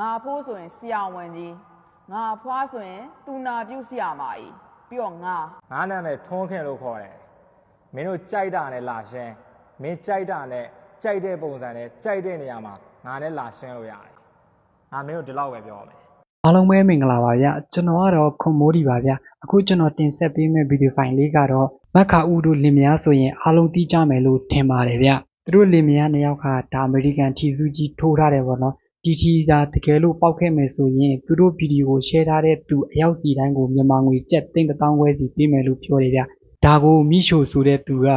ငါဖိုးဆိုရင်ဆရာဝန်ကြီးငါဖွားဆိုရင်သူနာပြုဆရာမကြီးပြီးတော့ငါငါနာမည်ထွန်းခင်လို့ခေါ်တယ်မင်းတို့ကြိုက်တာနဲ့လာရှင်းမင်းကြိုက်တာနဲ့ကြိုက်တဲ့ပုံစံနဲ့ကြိုက်တဲ့နေရာမှာငါနဲ့လာရှင်းလို့ရတယ်ငါမင်းတို့ဒီလောက်ပဲပြောမယ်အားလုံးပဲမင်္ဂလာပါဗျကျွန်တော်ကတော့ခွန်မိုးဒီပါဗျအခုကျွန်တော်တင်ဆက်ပေးမယ့်ဗီဒီယိုဖိုင်လေးကတော့မက်ခါဦးတို့လင်မယားဆိုရင်အားလုံးသိကြမယ်လို့ထင်ပါတယ်ဗျသူတို့လင်မယားနှစ်ယောက်ကဒါအမေရိကန်ထီစုကြီးထိုးထားတယ်ပေါ့နော် ဒီထီစာတကယ်လို့ပောက်ခဲ့မယ်ဆိုရင်သူတို့ဗီဒီယိုကို share ထားတဲ့သူအယောက်စီတိုင်းကိုမြန်မာငွေကျပ်သိန်းတစ်သောင်းခွဲစီပေးမယ်လို့ပြောတယ်ဗျဒါကိုမိရှိုဆိုတဲ့သူက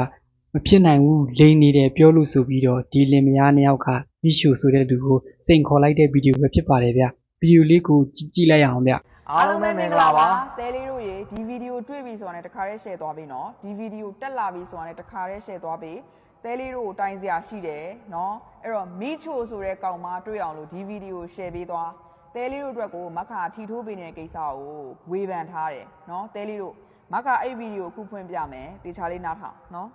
မဖြစ်နိုင်ဘူးလိန်နေတယ်ပြောလို့ဆိုပြီးတော့ဒီလင်မယားနှစ်ယောက်ကမိရှိုဆိုတဲ့သူကိုစိန်ခေါ်လိုက်တဲ့ဗီဒီယိုပဲဖြစ်ပါတယ်ဗျဗီဒီယိုလေးကိုကြည့်ကြည့်လိုက်ရအောင်ဗျအားလုံးပဲမင်္ဂလာပါတဲလေးတို့ရေဒီဗီဒီယိုတွေ့ပြီဆိုတာနဲ့တခါတည်း share သွားပေးနော်ဒီဗီဒီယိုတက်လာပြီဆိုတာနဲ့တခါတည်း share သွားပေး တဲလေးတို့ကိုတိုင်စရာရှိတယ်နော်အဲ့တော့မိချိုဆိုတဲ့ကောင်မတွေ့အောင်လို့ဒီဗီဒီယို share ပေးသွားတဲလေးတို့အတွက်ကိုမခါထီထိုးပေးနေတဲ့ကိစ္စကိုဝေဖန်ထားတယ်နော်တဲလေးတို့မခါအဲ့ဗီဒီယိုအခုဖွင့်ပြမယ်တေချာလေးနားထောင်နော်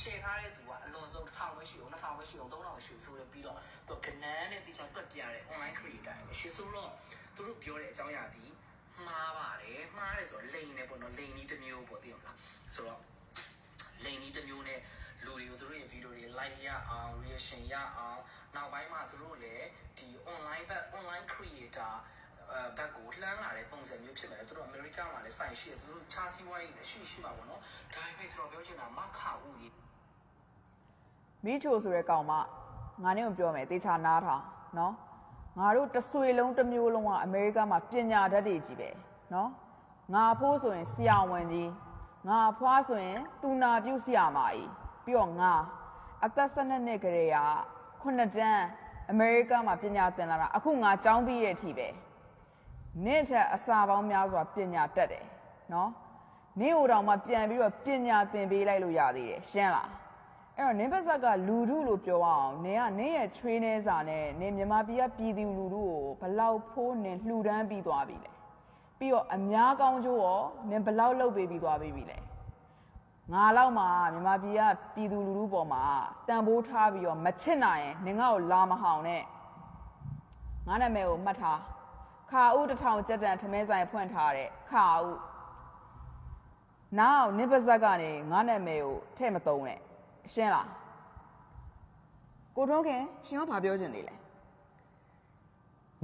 ရှယ်ထားတဲ့သူကအလွန်ဆုံး1000ပဲရှိအောင်2000ပဲရှိအောင်3000ပဲရှိဆိုရပြီးတော့သူကနန်းနဲ့တိကျတွက်ပြတဲ့ online creator တွေရှိဆိုတော့သူတို့ပြောတဲ့အကြောင်းအရာဒီမှားပါတယ်မှားတယ်ဆိုတော့လိန်နေပေါ့နော်လိန်နီးတစ်မျိုးပေါ့သိရမလားဆိုတော့လိန်နီးတစ်မျိုးနဲ့ လူတွေကိုသူတို့ရဲ့ video တွေ like ရအောင် reaction ရအောင်နောက်ပိုင်းမှာသူတို့လည်းဒီ online ဘက် online creator အဲဘက်ကိုလှမ်းလာတဲ့ပုံစံမျိုးဖြစ်မယ်သူတို့အမေရိကန်မှာလည်းစိုင်ရှိတယ်ဆိုတော့ချာစီဝိုင်းလည်းရှိရှိမှာပေါ့နော်ဒါပေမဲ့ကျွန်တော်ပြောချင်တာမခါဦးကြီးမိချိုဆိုတဲ့ကောင်မငါနဲ့ကိုပြောမယ်တေချာနားထောင်နော်ငါတို့တစ်ဆွေလုံးတစ်မျိုးလုံးကအမေရိကမှာပညာတတ်တွေကြီးပဲနော်ငါဖိုးဆိုရင်ဆရာဝန်ကြီးငါဖွားဆိုရင်သူနာပြုဆရာမကြီး ပြီးတော့ငါအသက်12နှစ်ကလေးကခုနှစ်တန်းအမေရိကမှာပညာသင်လာတာအခုငါကျောင်းပြီးတဲ့အထိပဲနေ့ထက်အစာပေါင်းများစွာပညာတတ်တယ်နော်နေ့ဟိုတောင်မှပြန်ပြီးတော့ပညာသင်ပေးလိုက်လို့ရသေးတယ်ရှင်းလားအဲ့တော့နင်းပါဇက်ကလူထုလို့ပြောအောင်နင်ကနင်းရဲ့ချွေးနှဲစာနဲ့နင်မြန်မာပြည်ကပြည်သူလူထုကိုဘလောက်ဖိုးနင်လှူဒန်းပြီးသွားပြီလဲပြီးတော့အများကောင်းကျိုးရောနင်ဘလောက်လုပ်ပေးပြီးသွားပြီပြီလဲ ငါလောက်မှမြန်မာပြည်ကပြည်သူလူထုပေါ်မှာတန်ဖိုးထားပြီးတော့မချစ်နိုင်ရင်နင်ငါ့ကိုလာမဟောင်နဲ့ငါနာမည်ကိုမှတ်ထားခါဦးတစ်ထောင်ကြက်တန်ထမင်းဆိုင်ဖွင့်ထားတဲ့ခါဦးနောက်နင်းပါဇက်ကနေငါနာမည်ကိုထဲ့မသုံးနဲ့ရှင်းလားကိုထုံးခင်ရှင်ကဘာပြောချင်နေလဲ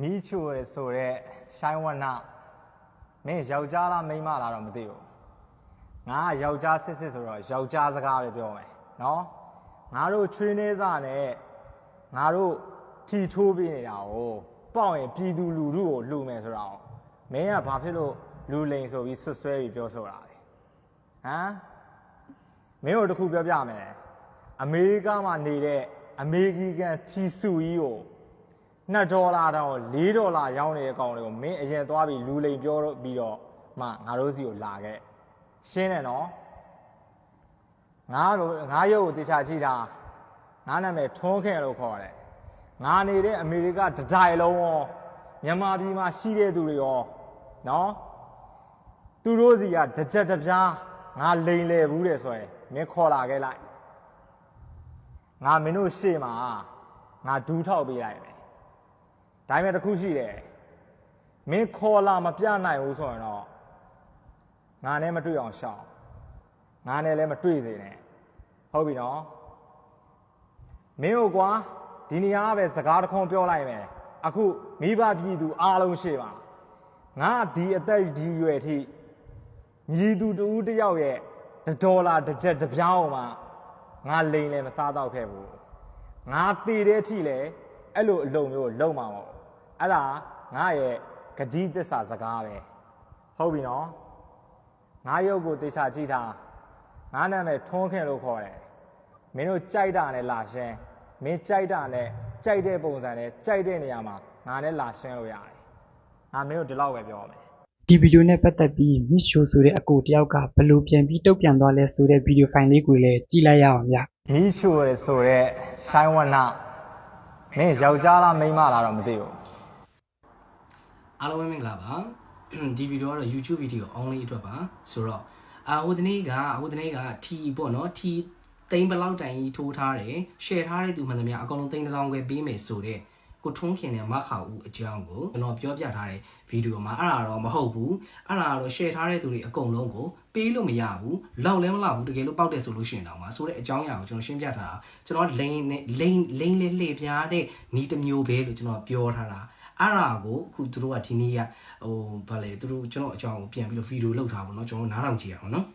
မီးချိုရယ်ဆိုတော့ရှိုင်းဝနမင်းယောက်ျားလားမိန်းမလားတော့မသိဘူး ငါကယောက်ျားစစ်စစ်ဆိုတော့ယောက်ျားစကားပဲပြောမယ်နော်ငါတို့ချွေးနေစားနဲ့ငါတို့ထီထိုးပေးနေတာကိုပေါက်ရင်ပြည်သူလူထုကိုလှူမယ်ဆိုတော့မင်းကဘာဖြစ်လို့လူလိန်ဆိုပြီးဆွတ်ဆွဲပြီးပြောဆိုတာလဲဟမ်မင်းတို့တစ်ခုပြောပြမယ်အမေရိကမှာနေတဲ့အမေရိကန်ထီစုကြီးကို2ဒေါ်လာတော့4ဒေါ်လာရောင်းနေတဲ့ကောင်တွေကိုမင်းအရင်သွားပြီးလူလိန်ပြောတော့ပြီးတော့မှငါတို့စီကိုလာခဲ့ ရှင်းတယ်နော်ငါတို့ငါရုပ်ကိုတေချာကြည့်တာငါနာမည်ထွန်းခင်လို့ခေါ်တယ်ငါနေတဲ့အမေရိကတတိုင်းလုံးရောမြန်မာပြည်မှာရှိတဲ့သူတွေရောနော်သူတို့စီကတစ်ကြက်တစ်ပြားငါလိန်လေဘူးတယ်ဆိုရင်မင်းခေါ်လာခဲ့လိုက်ငါမင်းတို့ရှေ့မှာငါဒူးထောက်ပေးလိုက်မယ်ဒါပေမဲ့တစ်ခုရှိတယ်မင်းခေါ်လာမပြနိုင်ဘူးဆိုရင်တော့ ငါနဲ့မတွေ့အောင်ရှောင်ငါနဲ့လည်းမတွေ့စေနဲ့ဟုတ်ပြီနော်မင်းတို့ကွာဒီနေရာကပဲစကားတစ်ခွန်းပြောလိုက်မယ်အခုမိဘပြည်သူအားလုံးရှိပါငါဒီအသက်ဒီရွယ်ထိမြည်သူတူဦးတစ်ယောက်ရဲ့တစ်ဒေါ်လာတစ်ချက်တစ်ပြောင်းမှငါလိန်လည်းမစားတော့ခဲ့ဘူးငါတည်တဲ့အထိလဲအဲ့လိုအလုံမျိုးလုံမှာမဟုတ်ဘူးအဲ့ဒါငါရဲ့ဂတိသစ္စာစကားပဲဟုတ်ပြီနော် ငါရုပ်ကိုတေချာကြည့်ထားငါနာမည်ထွန်းခင်လို့ခေါ်တယ်မင်းတို့ကြိုက်တာနဲ့လာရှင်းမင်းကြိုက်တာနဲ့ကြိုက်တဲ့ပုံစံနဲ့ကြိုက်တဲ့နေရာမှာငါနဲ့လာရှင်းလို့ရတယ်ငါမင်းတို့ဒီလောက်ပဲပြောမယ်ဒီဗီဒီယိုနဲ့ပတ်သက်ပြီး Miss Show ဆိုတဲ့အကိုတယောက်ကဘယ်လိုပြန်ပြီးတုတ်ပြန်သွားလဲဆိုတဲ့ဗီဒီယိုဖိုင်လေးကိုလည်းကြည့်လိုက်ရအောင်ဗျမီးချိုရယ်ဆိုတော့ရှိုင်းဝနမင်းယောက်ျားလားမိန်းမလားတော့မသိဘူးအားလုံးပဲမင်္ဂလာပါ ဒီဗီဒီယိုကတော့ YouTube ဗီဒီယို only အတွက်ပါဆိုတော့အာဟိုတနေ့ကဟိုတနေ့က T ပေါ့နော် T သိန်းဘလောက်တိုင်ကြီးထိုးထားတယ် share ထားတဲ့သူမှန်သမျှအကောင်လုံးသိန်းတစ်သောင်းခွဲပေးမယ်ဆိုတဲ့ကိုထုံးခင်နဲ့မခါဦးအကြောင်းကိုကျွန်တော်ပြောပြထားတဲ့ဗီဒီယိုမှာအဲ့ဒါတော့မဟုတ်ဘူးအဲ့ဒါတော့ share ထားတဲ့သူတွေအကုန်လုံးကိုပေးလို့မရဘူးလောက်လဲမလောက်ဘူးတကယ်လို့ပောက်တယ်ဆိုလို့ရှိရင်တော့မှာဆိုတဲ့အကြောင်းအရာကိုကျွန်တော်ရှင်းပြထားတာကျွန်တော်လိန်နဲ့လိန်လိန်လေးလှည့်ပြားတဲ့နီးတစ်မျိုးပဲလို့ကျွန်တော်ပြောထားတာ အဲ့ဒါကိုအခုသူတို့ကဒီနေ့ကဟိုဗာလေသူတို့ကျွန်တော်အကြောင်းကိုပြန်ပြီးတော့ဗီဒီယိုလောက်ထားပါတော့ကျွန်တော်နားထောင်ကြည့်ရအောင်နော်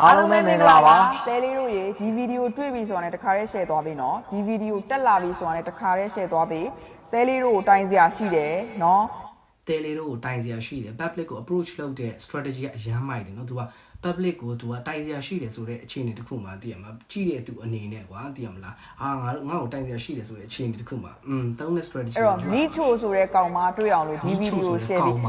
အားလုံးပဲမင်္ဂလာပါတဲလေးတို့ရေဒီဗီဒီယိုတွေ့ပြီဆိုတာနဲ့တခါရဲ share သွားပေးနော်ဒီဗီဒီယိုတက်လာပြီဆိုတာနဲ့တခါရဲ share သွားပေးတဲလေးတို့ကိုတိုင်စရာရှိတယ်နော်တဲလေးတို့ကိုတိုင်စရာရှိတယ် public ကို approach လုပ်တဲ့ strategy ကအရမ်းမိုက်တယ်နော်သူက public ကိုသူကတိုင်စရာရှိတယ်ဆိုတဲ့အခြေအနေတစ်ခုမှသိရမှာကြည့်တဲ့သူအနေနဲ့ကွာသိရမလားအာငါတို့ငါ့ကိုတိုင်စရာရှိတယ်ဆိုတဲ့အခြေအနေတစ်ခုမှอืมသုံးတဲ့ strategy အဲ့တော့မိချိုဆိုတဲ့ကောင်မတွေ့အောင်လို့ဒီဗီဒီယို share ပြီး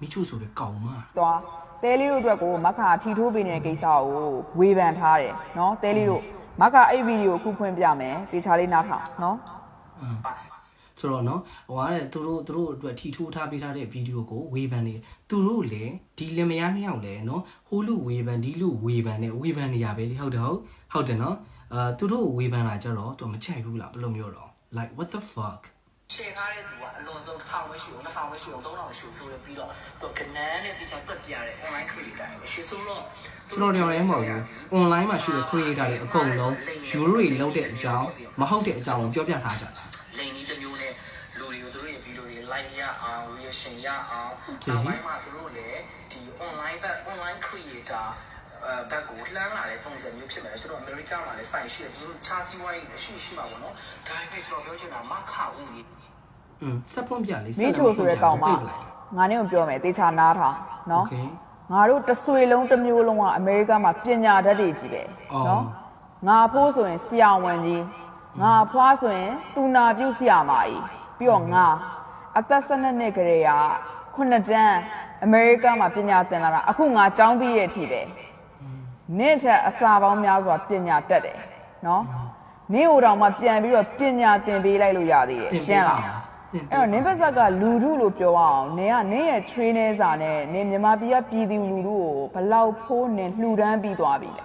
မိချိုဆိုတဲ့ကောင်မ သွားတဲလေးတို့အတွက်ကိုမခါထီထိုးပေးနေတဲ့ကိစ္စကိုဝေဖန်ထားတယ်နော်တဲလေးတို့မခါအဲ့ဗီဒီယိုအခုဖွင့်ပြမယ်တေချာလေးနားထောင်နော် ဆိုတော့เนาะ ဆိုတော့နော်ဟိုကတဲ့သူတို့သူတို့အတွက်ထီထိုးထားပေးထားတဲ့ဗီဒီယိုကိုဝေဖန်နေသူတို့လည်းဒီလင်မယားနှစ်ယောက်လည်းနော်ဟိုလူဝေဖန်ဒီလူဝေဖန်နဲ့ဝေဖန်နေရပဲလေဟုတ်တယ်ဟုတ်ဟုတ်တယ်နော်အာသူတို့ဝေဖန်လာကြတော့သူမချိုက်ဘူးလားဘယ်လိုမျိုးတော့ like what the fuck ရှယ်ကားတဲ့သူကအလွန်ဆုံးထောင်ဝဲရှိအောင်နှောင်ဝဲရှိအောင်သုံးထောင်ရှိအောင်ဆိုရပြီးတော့သူကနန်းနဲ့တခြားတက်ပြရတဲ့ online creator ရှယ်ဆိုတော့သူတို့တော်လည်းမဟုတ်ဘူး online မှာရှိတဲ့ creator တွေအကုန်လုံး view တွေလောက်တဲ့အကြောင်းမဟုတ်တဲ့အကြောင်းကိုပြောပြထားကြတာ solution ရအောင်နောက်ပိုင်းမှာသူတို့လည်းဒီ online ဘက် online creator ဘက်ကိုလှမ်းလာတဲ့ပုံစံမျိုးဖြစ်မယ်သူတို့အမေရိကမှာလည်းစိုင်ရှိတယ်သူတို့ချာစီဝိုင်းအရှိရှိမှာပေါ့နော်ဒါပေမဲ့ကျွန်တော်ပြောချင်တာမခဦးကြီးอืมဆက်ဖွင့်ပြလေးဆက်မိချိုဆိုတဲ့ကောင်မငါနဲ့ကိုပြောမယ်တေချာနားထောင်နော်ငါတို့တဆွေလုံးတစ်မျိုးလုံးကအမေရိကမှာပညာတတ်တွေကြီးပဲနော်ငါဖိုးဆိုရင်ဆရာဝန်ကြီးငါဖွားဆိုရင်သူနာပြုဆရာမကြီးပြီးတော့ငါ အသက်၁၂နှစ်ကလေးကခုနှစ်တန်းအမေရိကမှာပညာသင်လာတာအခုငါကျောင်းပြီးတဲ့အထိပဲနင့်ထက်အစာပေါင်းများစွာပညာတတ်တယ်နော်နင့်ဟိုတောင်မှပြန်ပြီးတော့ပညာသင်ပေးလိုက်လို့ရသေးတယ်ရှင်းလားအဲ့တော့နင်းပါဇက်ကလူထုလို့ပြောအောင်နင်ကနင်းရဲ့ချွေးနှဲစာနဲ့နင်မြန်မာပြည်ကပြည်သူလူထုကိုဘလောက်ဖိုးနင်လှူဒန်းပြီးသွားပြီလဲ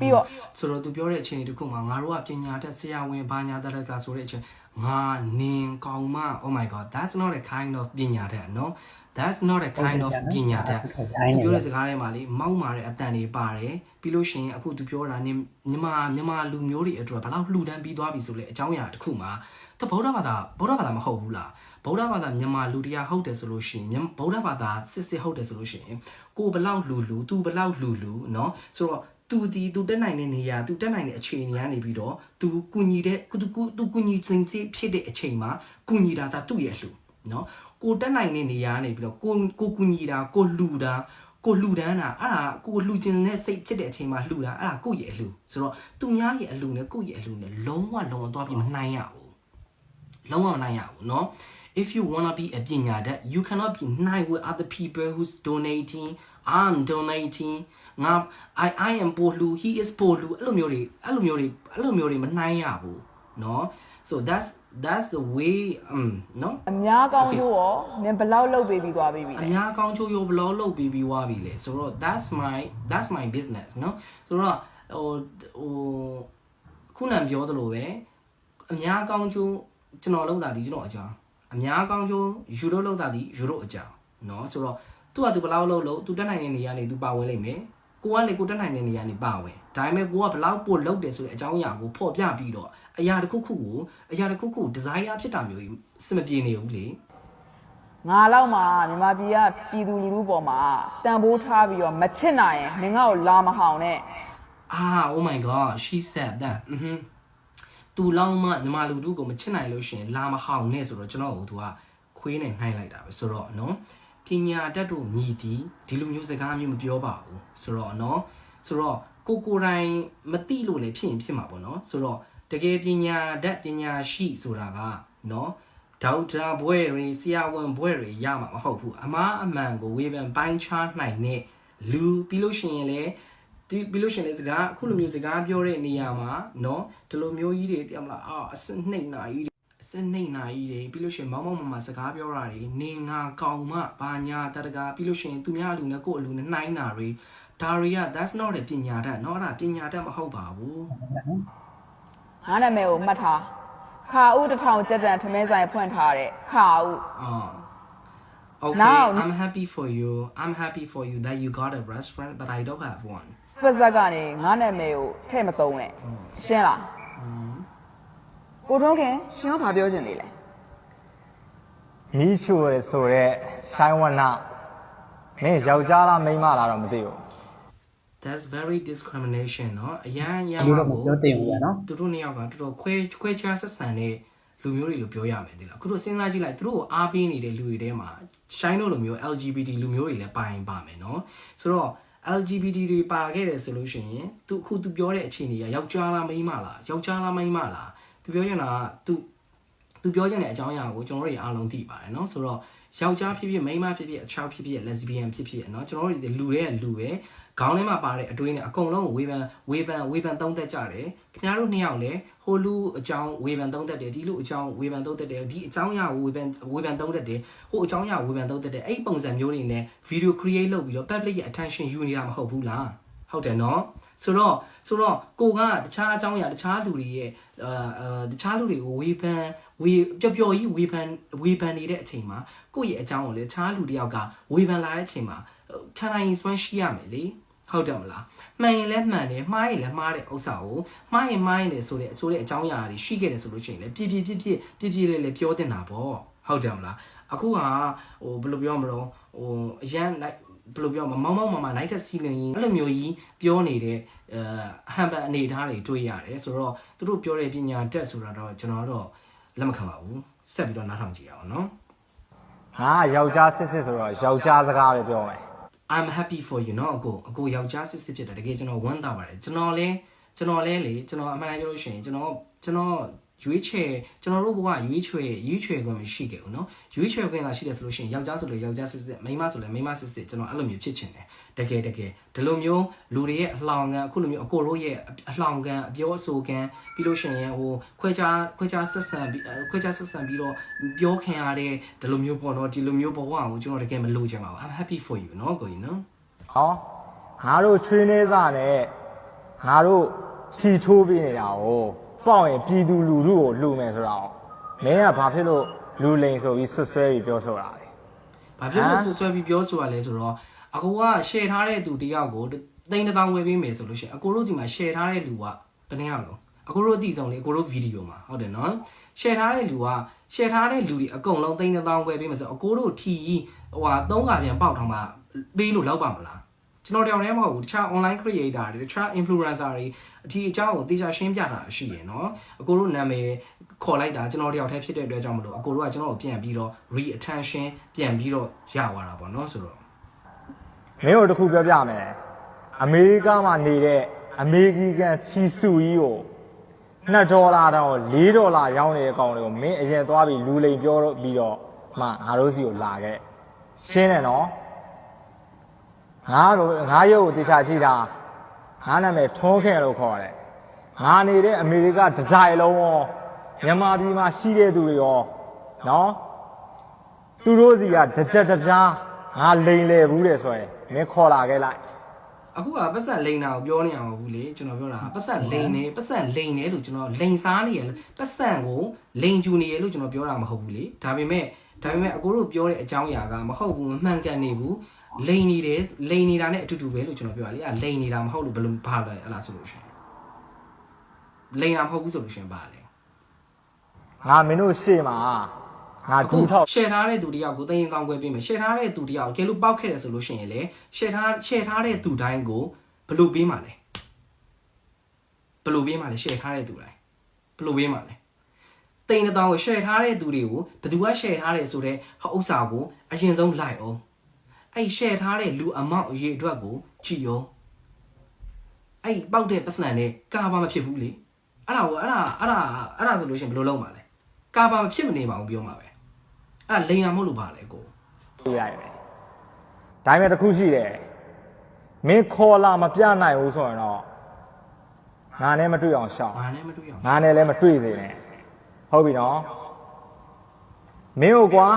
ပြီးတော့ဆိုတော့သူပြောတဲ့အချိန်တစ်ခုမှာငါတို့ကပညာတတ်ဆရာဝန်ဘာညာတတ်ကဆိုတဲ့အချိန် ငါနင်ကောင်မ oh my god that's not a kind of ပညာတတ်နော် that's not a kind of ပညာတတ်သူပြောတဲ့စကားထဲမှာလေမောက်မာတဲ့အတန်တွေပါတယ်ပြီးလို့ရှိရင်အခုသူပြောတာနင်မြန်မာမြန်မာလူမျိုးတွေအတွက်ဘလောက်လှူဒန်းပြီးသွားပြီဆိုလေအကြောင်းအရာတစ်ခုမှာသူဗုဒ္ဓဘာသာဗုဒ္ဓဘာသာမဟုတ်ဘူးလားဗုဒ္ဓဘာသာမြန်မာလူတရားဟုတ်တယ်ဆိုလို့ရှိရင်မြန်မာဗုဒ္ဓဘာသာစစ်စစ်ဟုတ်တယ်ဆိုလို့ရှိရင်ကိုဘလောက်လူလူသူဘလောက်လူလူเนาะဆိုတော့ သူဒီသူတက်နိုင်တဲ့နေရာသူတက်နိုင်တဲ့အခြေအနေကနေပြီးတော့သူကုညီတဲ့သူကုသူကုညီစိန်စေးဖြစ်တဲ့အချိန်မှာကုညီတာဒါသူ့ရဲ့လှူเนาะကိုတက်နိုင်တဲ့နေရာကနေပြီးတော့ကိုကိုကုညီတာကိုလှူတာကိုလှူဒန်းတာအဲ့ဒါကိုလှူခြင်းနဲ့စိတ်ဖြစ်တဲ့အချိန်မှာလှူတာအဲ့ဒါကိုယ့်ရဲ့အလှူဆိုတော့သူများရဲ့အလှူနဲ့ကိုယ့်ရဲ့အလှူနဲ့လုံးဝလုံးဝသွားပြီးမနှိုင်းရဘူး လုံးဝမနိုင်ရဘူးเนาะ if you want to be a ပညာတတ် you cannot be nice with other people who's donating i'm donating ငါ i i am ပိုလူ he is ပိုလူအဲ့လိုမျိုးတွေအဲ့လိုမျိုးတွေအဲ့လိုမျိုးတွေမနိုင်ရဘူးเนาะ so that's that's the way um เนาะ အများကောင်းကျိုးရောနင်ဘလောက်လုပ်ပေးပြီးသွားပြီ အ လဲ များကောင်းချိုးရောဘလောလုပ်ပြီးပြီးွားပြီလေဆိုတော့ that's my that's my business เนาะဆိုတော့ဟိုဟိုခုနကပြောသလိုပဲအများကောင်းချိုးကျွန်တော်လောက်တာဒီကျွန်တော်အကြောင်း အများကောင်းချိုးယူရိုလောက်တာဒီယူရိုအကြောင်းเนาะဆိုတော့သူကသူဘလောက်လောက်လို့သူတက်နိုင်တဲ့နေရာနေသူပါဝင်လိမ့်မယ်ကိုကလေကိုတက်နိုင်တဲ့နေရာနေပါဝင်ဒါပေမဲ့ကိုကဘလောက်ပို့လောက်တယ်ဆိုတဲ့အကြောင်းအရာကိုဖော်ပြပြီးတော့အရာတစ်ခုခုကိုအရာတစ်ခုခု desire ဖြစ်တာမျိုးကြီးစမပြေနေဘူးလေ ငါလောက်မှမြန်မာပြည်ကပြည်သူလူထုပေါ်မှာတန်ဖိုးထားပြီးတော့မချစ်နိုင်ရင်နင်ငါ့ကိုလာမဟောင်နဲ့ Ah, oh my god, she said that. อือฮึ သူလောင်းမညီမလူတို့ကိုမချစ်နိုင်လို့ရှရင်လာမဟောင်နဲ့ဆိုတော့ကျွန်တော်တို့သူကခွေးနဲ့နှိုင်းလိုက်တာပဲဆိုတော့နော်ပညာတတ်တို့မြည်သည်ဒီလိုမျိုးစကားမျိုးမပြောပါဘူးဆိုတော့နော်ဆိုတော့ကိုကိုယ်တိုင်မသိလို့လည်းဖြစ်ရင်ဖြစ်မှာပေါ့နော်ဆိုတော့တကယ်ပညာတတ်ပညာရှိဆိုတာကနော်ဒေါက်တာဘွဲတွေဆရာဝန်ဘွဲတွေရမှာမဟုတ်ဘူးအမားအမှန်ကိုဝေဖန်ပိုင်းခြားနိုင်တဲ့လူပြီးလို့ရှိရင်လည်း ဒီပြီးလို့ရှရင်လေစကားအခုလိုမျိုးစကားပြောတဲ့နေရာမှာเนาะဒီလိုမျိုးကြီးတွေတည်မလားအာအစနှိမ့်နာကြီးတွေအစနှိမ့်နာကြီးတွေပြီးလို့ရှရင်မောင်းမောင်းမမစကားပြောတာတွေနေငါကောင်မဘာညာတတကာပြီးလို့ရှရင်သူများအလူနဲ့ကိုယ့်အလူနဲ့နှိုင်းတာတွေဒါတွေက that's not တဲ့ပညာတတ်เนาะအဲ့ဒါပညာတတ်မဟုတ်ပါဘူး ငါနာမည်ကိုမှတ်ထား ခါဦးတစ်ထောင်ကျက်တန်ထမင်းဆိုင်ဖွင့်ထားတဲ့ခါဦး Oh. Okay, Now- I'm happy for you. I'm happy for you that you got a restaurant, but I don't have one. ပတ်သက်ကနေငါနာမည်ကိုထည့်မသုံးနဲ့ရှင်းလားကိုထုံးခင်ရှင်ကဘာပြောချင်လေလဲ မီးချိုရဲဆိုတဲ့ရှိုင်းဝနမင်းယောက်ျားလားမိန်းမလားတော့မသိဘူး That's very discrimination เนาะအရန်အရန် ဒီလိုတော့မပြောသင့်ဘူးဗျာနော် သူတို့နှစ်ယောက်ကတော်တော်ခွဲခွဲခြားဆက်ဆံတဲ့လူမျိုးတွေလို့ပြောရမယ်ဒီလားအခုတို့စဉ်းစားကြည့်လိုက်သူတို့ကိုအားပေးနေတဲ့လူတွေထဲမှာရှိုင်းတို့လိုမျိုး LGBT လူမျိုးတွေလည်းပါရင်ပါမယ်เนาะဆိုတော့ LGBT တွေပါခဲ့တယ်ဆိုလို့ရှိရင်သူအခုသူပြောတဲ့အခြေအနေကယောက်ျားလားမိန်းမလားယောက်ျားလားမိန်းမလားသူပြောချင်တာကသူ သူပြောချင်တဲ့အကြောင်းအရာကိုကျွန်တော်တို့တွေအားလုံးသိပါတယ်เนาะဆိုတော့ ယောက်ျားဖြစ်ဖြစ်မိန်းမဖြစ်ဖြစ်အချောက်ဖြစ်ဖြစ် lesbian ဖြစ်ဖြစ်เนาะကျွန်တော်တို့တွေလူတွေကလူပဲခေါင်းထဲမှာပါတဲ့အတွေးနဲ့အကုန်လုံးကိုဝေဖန်ဝေဖန်ဝေဖန်သုံးသက်ကြတယ်ခင်ဗျားတို့နှစ်ယောက်လည်းဟိုလူအကြောင်းဝေဖန်သုံးသက်တယ်ဒီလူအကြောင်းဝေဖန်သုံးသက်တယ်ဒီအကြောင်းအရာကိုဝေဖန်ဝေဖန်သုံးသက်တယ်ဟိုအကြောင်းအရာဝေဖန်သုံးသက်တယ်အဲ့ဒီပုံစံမျိုးတွေနဲ့ video create လုပ်ပြီးတော့ public ရဲ့ attention ယူနေတာမဟုတ်ဘူးလားဟုတ်တယ်နော်ဆိုတော့ဆိုတော့ကိုကတခြားအကြောင်းအရာတခြားလူတွေရဲ့အာအာတခြားလူတွေကိုဝေဖန် ဝေပျော်ပျော်ကြီးဝေဖန်ဝေဖန်နေတဲ့အချိန်မှာကိုယ့်ရဲ့အကြောင်းကိုလေတခြားလူတယောက်ကဝေဖန်လာတဲ့အချိန်မှာခံနိုင်ရင်စွမ်းရှိရမယ်လေဟုတ်တယ်မလားမှန်ရင်လည်းမှန်တယ်မှားရင်လည်းမှားတဲ့ဥစ္စာကိုမှားရင်မှားရင်လည်းဆိုတဲ့အဆိုတဲ့အကြောင်းအရာတွေရှိခဲ့တယ်ဆိုလို့ရှိရင်လည်းပြပြပြပြပြပြလေးလေးပြောတင်တာပေါ့ဟုတ်တယ်မလားအခုကဟိုဘယ်လိုပြောမလို့ဟိုအရန်လိုက်ဘယ်လိုပြောမမောင်းမောင်းမမနိုင်တဲ့စီလင်ကြီးအဲ့လိုမျိုးကြီးပြောနေတဲ့အဲဟန်ပန်အနေအထားတွေတွေ့ရတယ်ဆိုတော့သူတို့ပြောတဲ့ပညာတက်ဆိုတာတော့ကျွန်တော်တော့ လက်မခံပါဘူးဆက်ပြီးတော့နားထောင်ကြည့်ရအောင်နော် ငါကယောက်ျားစစ်စစ်ဆိုတော့ယောက်ျားစကားပဲပြောမယ် I'm happy for you เนาะအကိုအကိုယောက်ျားစစ်စစ်ဖြစ်တယ်တကယ်ကျွန်တော်ဝမ်းသာပါတယ်ကျွန်တော်လဲကျွန်တော်လဲလေကျွန်တော်အမှန်တမ်းပြောလို့ရှိရင်ကျွန်တော်ကျွန်တော် ရွေးချယ်ကျွန်တော်တို့ဘဝရွေးချယ်ရွေးချယ်ခွင့်မရှိခဲ့ဘူးเนาะရွေးချယ်ခွင့်သာရှိတယ်ဆိုလို့ရှိရင်ယောက်ျားဆိုလို့ယောက်ျားစစ်စစ်မိန်းမဆိုလည်းမိန်းမစစ်စစ်ကျွန်တော်အဲ့လိုမျိုးဖြစ်ချင်တယ်တကယ်တကယ်ဒီလိုမျိုးလူတွေရဲ့အလှောင်ကန်အခုလိုမျိုးအကိုတို့ရဲ့အလှောင်ကန်အပြောအဆိုကန်ပြီးလို့ရှိရင်ဟိုခွဲခြားခွဲခြားဆက်ဆံပြီးခွဲခြားဆက်ဆံပြီးတော့ပြောခင်ရတဲ့ဒီလိုမျိုးပေါ့เนาะဒီလိုမျိုးဘဝကိုကျွန်တော်တကယ်မလိုချင်ပါဘူး I'm happy for you เนาะကိုကြီးเนาะ ဟောငါတို့ချွေးနေစားနဲ့ငါတို့ဖြီထိုးပေးနေတာကို ပေါက်ရင်ပြည်သူလူထုကိုလှူမယ်ဆိုတော့မင်းကဘာဖြစ်လို့လူလိန်ဆိုပြီးဆွတ်ဆွဲပြီးပြောဆိုတာလဲ။ဘာဖြစ်လို့ဟမ်ဆွဆွဲပြီးပြောဆိုရလဲဆိုတော့အကူက share ထားတဲ့သူတယောက်ကိုတိန်တစ်တောင်ဝယ်ပေးမယ်ဆိုလို့ရှိရင်အကူတို့ဒီမှာ share ထားတဲ့လူကဘယ်နှယောက်လုံးအကူတို့အတိဆုံးလေအကူတို့ဗီဒီယိုမှာဟုတ်တယ်နော် share ထားတဲ့လူက share ထားတဲ့လူတွေအကုန်လုံးတိန်တစ်တောင်ဝယ်ပေးမယ်ဆိုအကူတို့ထီဟိုဟာသုံးခါပြန်ပေါက်ထောင်မှပေးလို့လောက်ပါမလား ကျွန်တော်တယောက်တည်းမဟုတ်ဘူးတခြား online creator တွေတခြား influencer တွေအထီအကြောင်းကိုတေချာရှင်းပြတာရှိရယ်နော်အကိုတို့နာမည်ခေါ်လိုက်တာကျွန်တော်တယောက်တည်းဖြစ်တဲ့အတွက်ကြောင့်မလို့အကိုတို့ကကျွန်တော်ကိုပြန်ပြီးတော့ re attention ပြန်ပြီးတော့ရသွားတာပေါ့နော်ဆိုတော့မင်းတို့တစ်ခုပြောပြမယ်အမေရိကမှာနေတဲ့အမေရိကန်ချီစုကြီးကို2ဒေါ်လာတောင်4ဒေါ်လာရောင်းနေတဲ့အကောင်တွေကိုမင်းအရင်သွားပြီးလူလိန်ပြောတော့ပြီးတော့မှငါတို့စီကိုလာခဲ့ရှင်းတယ်နော် ငါတို့ငါရုပ်ကိုတေချာကြည့်တာငါနာမည်ထွန်းခင်လို့ခေါ်တယ်ငါနေတဲ့အမေရိကတစ်ကြိုင်လုံးရောမြန်မာပြည်မှာရှိတဲ့သူတွေရောနော်သူတို့စီကတစ်ချက်တစ်ပြားငါလိန်လေဘူးတယ်ဆိုရင်မင်းခေါ်လာခဲ့လိုက်အခုကပတ်ဆက်လိန်တာကိုပြောနေရမှာဘူးလေကျွန်တော်ပြောတာပတ်ဆက်လိန်နေပတ်ဆက်လိန်နေလို့ကျွန်တော်လိန်စားနေရလို့ပတ်ဆက်ကိုလိန်ကျူနေရလို့ကျွန်တော်ပြောတာမဟုတ်ဘူးလေဒါပေမဲ့ဒါပေမဲ့အကိုတို့ပြောတဲ့အကြောင်းအရာကမဟုတ်ဘူးမမှန်ကန်နေဘူး လိန်နေတယ်လိန်နေတာနဲ့အတူတူပဲလို့ကျွန်တော်ပြောတာလေအဲလိန်နေတာမဟုတ်လို့ဘယ်လိုဘာလဲအဲ့လားဆိုလို့ရှိရင်လိန်တာမဟုတ်ဘူးဆိုလို့ရှိရင်ဘာလဲငါမင်းတို့ရှေ့မှာငါဒူးထောက် share ထားတဲ့သူတယောက်ကိုသိရင်ကောင်းခွဲပေးမယ် share ထားတဲ့သူတယောက်ကဲလို့ပောက်ခဲ့တယ်ဆိုလို့ရှိရင်လေ share ထား share ထားတဲ့သူတိုင်းကိုဘယ်လိုပေးမှာလဲဘယ်လိုပေးမှာလဲ share ထားတဲ့သူတိုင်းဘယ်လိုပေးမှာလဲတိန်တစ်တောင်ကို share ထားတဲ့သူတွေကိုဘယ်သူက share ထားတယ်ဆိုတော့ဟောဥစ္စာကိုအရင်ဆုံးလိုက်အောင် အဲ့ share ထားတဲ့လူအမောက်အရေးအတွက်ကိုကြည့်အောင်အဲ့ပောက်တဲ့ပတ်စံနဲ့ကာပါမဖြစ်ဘူးလေအဲ့ဒါကိုအဲ့ဒါအဲ့ဒါအဲ့ဒါဆိုလို့ရှိရင်ဘယ်လိုလုပ်မှာလဲကာပါမဖြစ်မနေပါဘူးပြောမှာပဲအဲ့ဒါလိန်တာမဟုတ်လို့ပါလေကိုပြလိုက်မယ်ဒါပေမဲ့တစ်ခုရှိတယ်မင်းခေါ်လာမပြနိုင်ဘူးဆိုရင်တော့ငါနဲ့မတွေ့အောင်ရှောင်ငါနဲ့မတွေ့အောင်ငါနဲ့လည်းမတွေ့စေနဲ့ဟုတ်ပြီနော်မင်းတို့ကွာ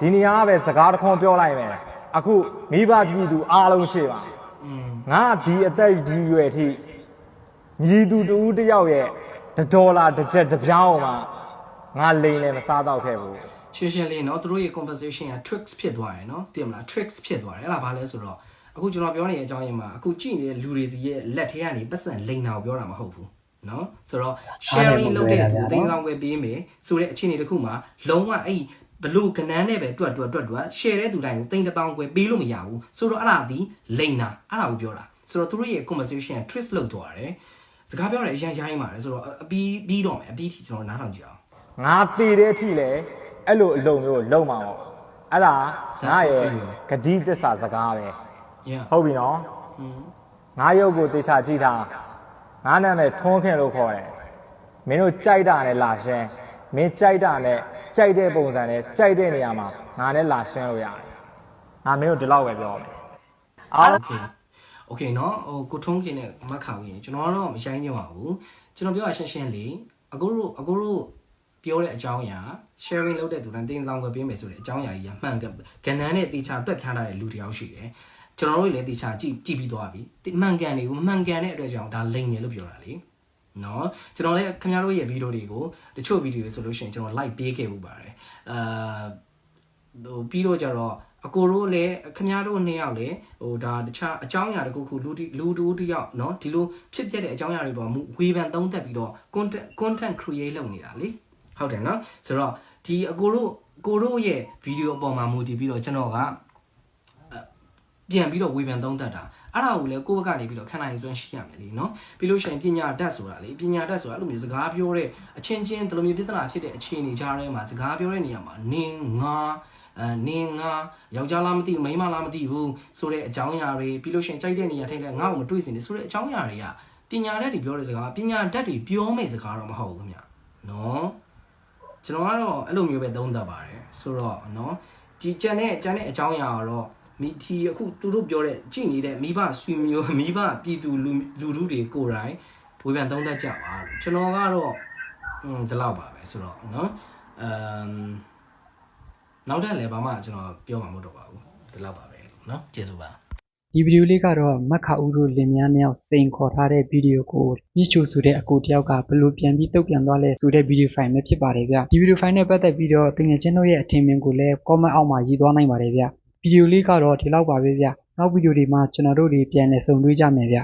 ဒီနေရာကပဲစကားတစ်ခွန်းပြောလိုက်မယ် အခုမိဘပြည်သူအားလုံးရှိပါ อืม ငါဒီအသက်ဒီရွယ်ထိမြည်သူတူတစ်ယောက်ရဲ့တစ်ဒေါ်လာတစ်ချက်တစ်ပြောင်းအောင်မှ ငါလိန်လည်းမစားတော့ခဲ့ဘူး ရှင်းရှင်းလေးเนาะသူတို့ရဲ့ conversation က tricks ဖြစ်သွားတယ်เนาะသိရမလား tricks ဖြစ်သွားတယ်အဲ့ဒါဘာလဲဆိုတော့အခုကျွန်တော်ပြောနေတဲ့အကြောင်းရင်းမှာအခုကြည့်နေတဲ့လူတွေစီရဲ့လက်ထဲကနေပတ်စံလိန်တာကိုပြောတာမဟုတ်ဘူးเนาะဆိုတော့ sharing လုပ်တဲ့သူအသိဆောင်ွယ်ပေးမယ်ဆိုတဲ့အခြေအနေတစ်ခုမှာလုံးဝအဲ့ ဘလို့ကနန်းနဲ့ပဲတွတ်တွတ်တွတ်တွတ် share တဲ့သူတိုင်းကိုတိန်တပေါင်းကွယ်ပေးလို့မရဘူးဆိုတော့အဲ့ဒါဒီလိန်တာအဲ့ဒါကိုပြောတာဆိုတော့သူတို့ရဲ့ conversation twist လုပ်သွားတယ်စကားပြောတယ်အရင်ရိုင်းပါတယ်ဆိုတော့အပြီးပြီးတော့မယ်အပြီးထိကျွန်တော်နားထောင်ကြည့်အောင်ငါတည်တဲ့အထိလည်းအဲ့လိုအလုံးမျိုးလုံမှာပေါ့အဲ့ဒါငါရဲ့ဂတိသစ္စာစကားပဲ yeah ဟုတ်ပြီနော်อืมငါရုပ်ကိုတေချာကြည့်ထားငါနာမည်ထွန်းခင်လို့ခေါ်တယ်မင်းတို့ကြိုက်တာနဲ့လာရှင်းမင်းကြိုက်တာနဲ့ ကြိုက်တဲ့ပုံစံနဲ့ကြိုက်တဲ့နေရာမှာငါနဲ့လာရှင်းလို့ရတယ်ငါမင်းတို့ဒီလောက်ပဲပြောမယ်အားလုံး โอเคโอเคเนาะဟိုကိုထုံးခင်နဲ့မတ်ခါဝင်ကျွန်တော်ကတော့မဆိုင်ကြပါဘူးကျွန်တော်ပြောရရှင်းရှင်းလေးအကိုတို့အကိုတို့ပြောတဲ့အကြောင်းအရာ sharing လုပ်တဲ့သူတိုင်းတင်ဆောင်ခွင့်ပေးမယ်ဆိုတဲ့အကြောင်းအရာကြီးကမှန်ကန်ကဏ္ဍနဲ့တေချာတွက်ဖြားထားတဲ့လူတစ်ယောက်ရှိတယ်ကျွန်တော်တို့လည်းတေချာကြည့်ကြည့်ပြီးသွားပြီတိမှန်ကန်နေဘူးမှန်ကန်တဲ့အတွက်ကြောင့်ဒါလိမ့်တယ်လို့ပြောတာလေ နော်ကျွန်တော်လည်းခင်ဗျားတို့ရဲ့ဗီဒီယိုတွေကိုတချို့ဗီဒီယိုဆိုလို့ရှိရင်ကျွန်တော် like ပေးခဲ့မှုပါတယ်အာဟိုပြီးတော့ကြတော့အကိုတို့လည်းခင်ဗျားတို့နှစ်ယောက်လည်းဟိုဒါတခြားအကြောင်းအရာတစ်ခုခုလူတီလူတူတစ်ယောက်เนาะဒီလိုဖြစ်ပျက်တဲ့အကြောင်းအရာတွေပေါ်မူဝေဖန်သုံးသပ်ပြီးတော့ content content create လုပ်နေတာလေဟုတ်တယ်เนาะဆိုတော့ဒီအကိုတို့ကိုတို့ရဲ့ဗီဒီယိုအပေါ်မှာမူတည်ပြီးတော့ကျွန်တော်က ပြန်ပြီးတော့ဝေဖန်သုံးသပ်တာအဲ့ဒါကိုလည်းကိုယ့်ဘက်ကနေပြီးတော့ခံနိုင်စွမ်းရှိရမယ်လေနော်ပြီးလို့ရှိရင်ပညာတတ်ဆိုတာလေပညာတတ်ဆိုတာအဲ့လိုမျိုးစကားပြောတဲ့အချင်းချင်းဒီလိုမျိုးပြဿနာဖြစ်တဲ့အခြေအနေကြားထဲမှာစကားပြောတဲ့နေရာမှာနင်းငါအဲနင်းငါယောက်ျားလားမသိဘူးမိန်းမလားမသိဘူးဆိုတဲ့အကြောင်းအရာတွေပြီးလို့ရှိရင်ကြိုက်တဲ့နေရာထိုင်တဲ့ငါ့ကိုမတွေ့စင်နေဆိုတဲ့အကြောင်းအရာတွေကပညာတတ်တွေပြောတဲ့စကားပညာတတ်တွေပြောမယ့်စကားတော့မဟုတ်ဘူးခင်ဗျနော်ကျွန်တော်ကတော့အဲ့လိုမျိုးပဲသုံးသပ်ပါတယ်ဆိုတော့နော်ဒီကြံတဲ့ကြံတဲ့အကြောင်းအရာတော့ မိတီအခုသူတို့ပြောတဲ့ကြည်နေတဲ့မိဘဆွေမျိုးမိဘပြည်သူလူလူထုတွေကိုယ်တိုင်ဝေဖန်သုံးသပ်ကြပါလို့ကျွန်တော်ကတော့อืมဒီလောက်ပါပဲဆိုတော့เนาะအမ်နောက်တက်လည်းဘာမှကျွန်တော်ပြောမှာမဟုတ်တော့ပါဘူးဒီလောက်ပါပဲเนาะကျေးဇူးပါ ဒီဗီဒီယိုလေးကတော့မက်ခါဦးတို့လင်မယားနှစ်ယောက်စိန်ခေါ်ထားတဲ့ဗီဒီယိုကိုညှိချိုဆိုတဲ့အကိုတယောက်ကဘယ်လိုပြန်ပြီးတုတ်ပြန်သွားလဲဆိုတဲ့ဗီဒီယိုဖိုင်ပဲဖြစ်ပါတယ်ဗျဒီဗီဒီယိုဖိုင်နဲ့ပတ်သက်ပြီးတော့တင်ငယ်ချင်းတို့ရဲ့အထင်မြင်ကိုလည်း comment အောက်မှာရေးသွားနိုင်ပါတယ်ဗျ ဗီဒီယိုလေးကတော့ဒီလောက်ပါပဲဗျနောက်ဗီဒီယိုတွေမှာကျွန်တော်တို့တွေပြန်လည်ဆုံတွေ့ကြမယ်ဗျ